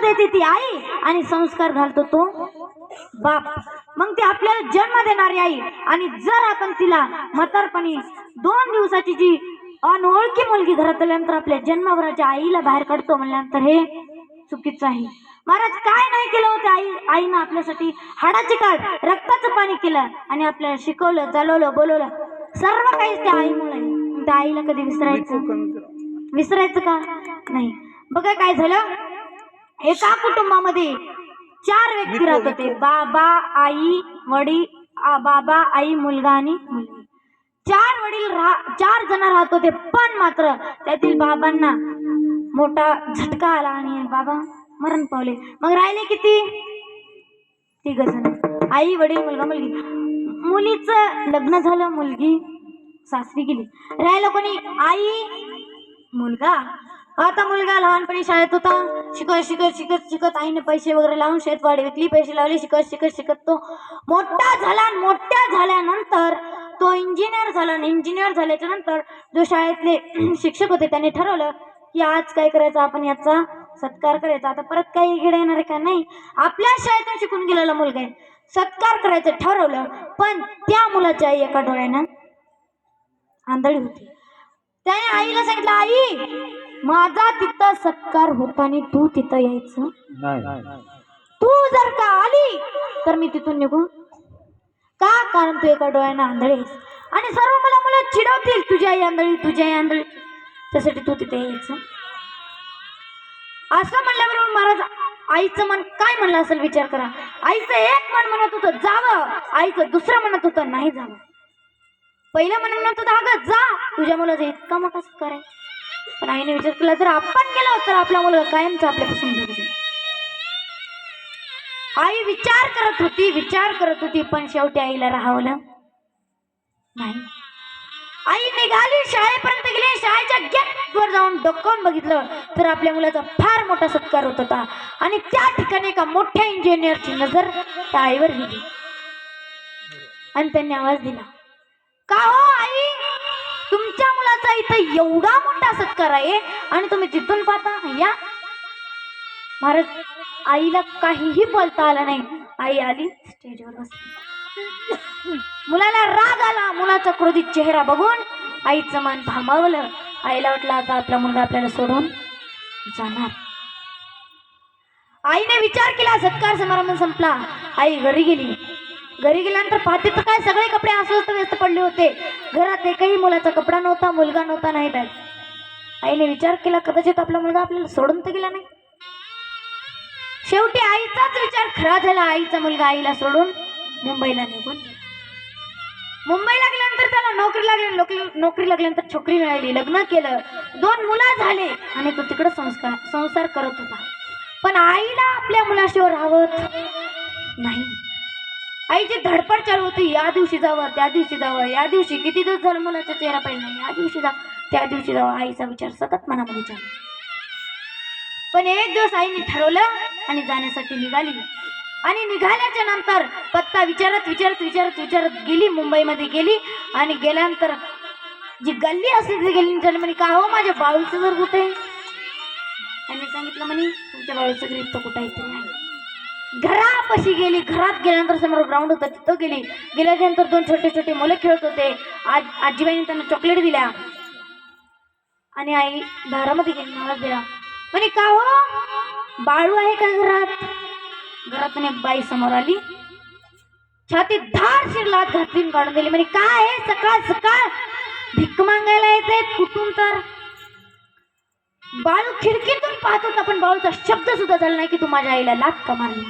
देते ती आई आणि संस्कार घालतो तो बाप. मग ती आपल्याला जन्म देणारी आई आणि जर आपण तिला म्हातारपणी दोन दिवसाची जी अनोळखी मुलगी घरात आल्यानंतर आपल्या जन्मावराच्या आईला बाहेर काढतो म्हणल्यानंतर हे चुकीचं आहे. महाराज काय नाही केलं होतं आई? आईनं आपल्यासाठी हाडाचे काढ रक्ताचं पाणी केलं आणि आपल्याला शिकवलं चालवलं बोलवलं. सर्व काही त्या आईमुळे. त्या आईला कधी विसरायचं? विसरायचं का? नाही. बघा काय झालं. एका कुटुंबामध्ये चार व्यक्ती राहत होते बाबा आई वडील बाबा आई मुलगा आणि मुलगी. चार वडील चार जण राहत होते पण मात्र त्यातील बाबांना मोठा झटका आला आणि बाबा मरण पावले. मग राहिले किती? तिघ जण. आई वडील मुलगा मुलगी. मुलीचं लग्न झालं मुलगी सासरी गेली. राहिलं कोणी? आई मुलगा. आता मुलगा लहानपणी शाळेत होता. शिकत शिकत शिकत शिकत आईने पैसे वगैरे लावून शेतवाडी विकली. पैसे लावले शिकत शिकत शिकत तो मोठा झाला. आणि मोठ्या झाल्यानंतर तो इंजिनियर झाला. आणि इंजिनियर झाल्याच्यानंतर जो शाळेतले शिक्षक होते त्यांनी ठरवलं की आज काय करायचं? आपण याचा सत्कार करायचा. आता परत काही इकडे येणार आहे का? नाही. आपल्या शाळेतून शिकून गेलेला मुलगा आहे. सत्कार करायचं ठरवलं. पण त्या मुलाची आई एका डोळ्यानं आंधळी होती. त्याने आईला सांगितलं आई माझा तिथं सत्कार होताना तू तिथं यायचं? तू जर का आली तर मी तिथून निघून का कारण तू एका डोळ्यानं आंधळी आणि सर्व मला मला चिडवतील तुझी आई आंधळी तुझी आई आंधळी. त्यासाठी तू तिथे यायचं. असं म्हणल्याबरोबर महाराज आईचं मन काय म्हणलं असेल विचार करा. आईचं एक मन म्हणत होतं जावं. आईचं दुसरं म्हणत होतं नाही जावं. पहिलं मन म्हणत होतं अगं जा. तुझ्या मुलाचा इतका मोठा सत्कार आहे. पण आईने विचार केला जर आपण गेलो तर आपला मुलगा कायमचा आपल्यापासून दूर जाईल. आई विचार करत होती विचार करत होती पण शेवटी आईला राहावलं नाही. आई निघाली शाळेपर्यंत गेली शाळेच्या गेटवर जाऊन डोकावून बघितलं तर आपल्या मुलाचा फार मोठा सत्कार होत होता. आणि त्या ठिकाणी एका मोठ्या इंजिनियरची नजर त्या आईवर गेली. आणि त्यांनी आवाज दिला का हो आई? तुमच्या तुमचा इथं एवढा मोठा सत्कार आहे आणि तुम्ही तिथून पाहता या. महाराज आईला काहीही बोलता आलं नाही. आई आली स्टेजवर बसली. मुलाला राग आला मुलाचा क्रोधित चेहरा बघून आईचं मन भांबावलं आईला वाटलं आता आपला मुलगा आपल्याला सोडून जाणार. आईने विचार केला सत्कार समारंभ संपला. आई घरी गेली. घरी गेल्यानंतर पाहते तर काय सगळे कपडे अस्वस्थ व्यस्त पडले होते. घरात एकही मुलाचा कपडा नव्हता मुलगा नव्हता नाही त्यात आईने विचार केला कदाचित आपला मुलगा आपल्याला सोडून तर गेला नाही. शेवटी आईचाच विचार खरा झाला आईचा मुलगा आईला सोडून मुंबईला निघून मुंबईला गेल्यानंतर त्याला नोकरी लागली नोकरी नोकरी लागल्यानंतर छोकरी मिळाली लग्न केलं. दोन मुलं झाले आणि तो तिकडं संस्कार संसार करत होता. पण आईला आपल्या मुलाशिवाय राहत नाही. आईची धडपड चालू होती या दिवशी जावं त्या दिवशी जावं या दिवशी किती दिवस झालं मुलाचा चेहरा पाहिजे नाही या दिवशी जा त्या दिवशी जावं. आईचा विचार सतत मनामध्ये चालू. पण एक दिवस आईने ठरवलं आणि जाण्यासाठी निघाली. आणि निघाल्याच्या नंतर पत्ता विचारत विचारत विचारत विचारत गेली मुंबईमध्ये गेली. आणि गेल्यानंतर जी गल्ली असते ती गेली त्याला म्हणे का हो माझ्या बाळूचं घर कुठे? आहे?" त्यांनी सांगितलं म्हणे तुमच्या बाळूचं घर इथं कुठं इथे नाही घरापाशी गेली घरात गेल्यानंतर समोर ग्राउंड होतं तिथं गेली. गेल्याच्यानंतर दोन छोटे छोटे मुलं खेळत होते. आज आजीबाईने त्यांना चॉकलेट दिल्या. आणि आई दारामध्ये गेली मला दिला. म्हणे का हो? बाळू आहे का घरात? घरातून एक बाई समोर आली. छातीत धार शिरलात घातली काढून दिली. म्हणे काय आहे? सकाळ सकाळ. भिक मागायला येते कुठून तर? बाळू खिडकीतून पाहत होता पण बाळूचा शब्द सुद्धा झाला नाही की तू माझ्या आईला लात का मारली?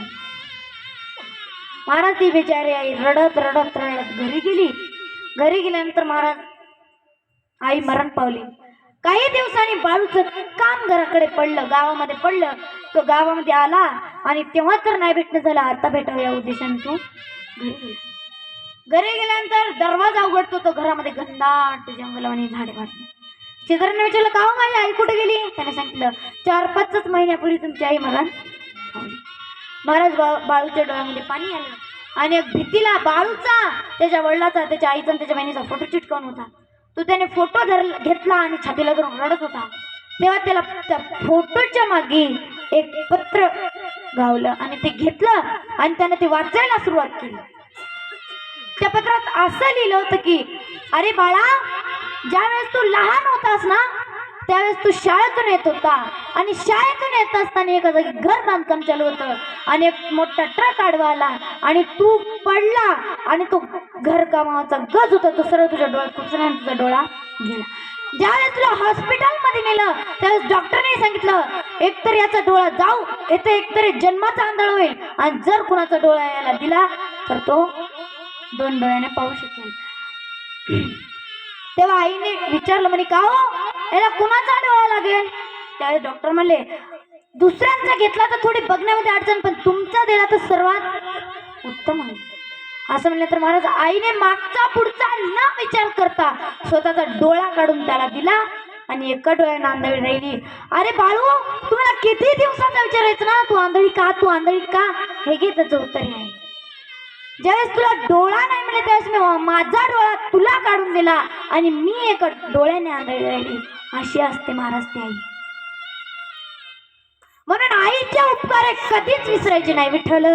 महाराज ती बिचारी आई रडत रडत रडत घरी गेली. घरी गेल्यानंतर महाराज आई मरण पावली. काही दिवसांनी बाळूचं काम घराकडे पडलं गावामध्ये पडलं. तो गावामध्ये आला आणि तेव्हा तर नाही भेटणं झालं आता भेटावं या उद्देशाने तो घरी गेला. घरी गेल्यानंतर दरवाजा उघडतो तो घरामध्ये घनदाट आणि झाडे वाटली शेजाऱ्यांना विचारलं का हो माझी आई कुठे गेली? त्याने सांगितलं चार पाचच महिन्यापूर्वी तुमची आई मला महाराज बा बाळूच्या डोळ्यामध्ये पाणी आलं आणि एक भीतीला बाळूचा त्याच्या वडिलाचा त्याच्या आईचा आणि त्याच्या बहिणीचा फोटो चिटकावून होता. तो त्याने फोटो धर घेतला आणि छातीला धरून रडत होता. तेव्हा त्याला त्या फोटोच्या मागे एक पत्र गावलं आणि ते घेतलं आणि त्याने ते वाचायला सुरुवात केली. त्या पत्रात असं लिहिलं होतं की अरे बाळा ज्यावेळेस तू लहान होतास ना त्यावेळेस तू शाळेतून येत होता. आणि शाळेतून येत असताना एका जागी घर बांधकाम चालू होतं. आणि एक मोठा ट्रक आडवा आला. आणि तू पडला. आणि तो घर कामाचा गज होता. तो सरळ तुझ्या डोळ्यात कुठचा तुझा डोळा गेला. ज्यावेळेस तुला हॉस्पिटलमध्ये नेलं त्यावेळेस डॉक्टरने सांगितलं एकतर याचा डोळा जाऊ येथे एकतरी जन्माचा आंधळ होईल. आणि जर कुणाचा डोळा यायला दिला तर तो दोन डोळ्याने पाहू शकेल. तेव्हा आईने विचारलं म्हणे का हो? याला कुणाचा डोळा लागेल? त्यावेळेस डॉक्टर म्हणले दुसऱ्यांचा घेतला तर थोडी बघण्यामध्ये अडचण पण तुमचा दिला तर सर्वात उत्तम आहे. असं म्हणलं तर महाराज आईने मागचा पुढचा न विचार करता स्वतःचा डोळा काढून त्याला दिला आणि एका डोळ्यानं आंधळी राहिली. अरे बाळू तुम्हाला किती दिवसाचा विचारायचं ना? तू आंधळी का? तू आंधळी का? हे घे त्याचं उत्तर आहे. ज्यावेळेस तुला डोळा नाही मिळेल त्यावेळेस मी माझा डोळा तुला काढून दिला आणि मी एका डोळ्याने आंधळी राहिली. अशी असते महाराज ती आई. म्हणून आईचे उपकार कधीच विसरायचे नाही विठ्ठल.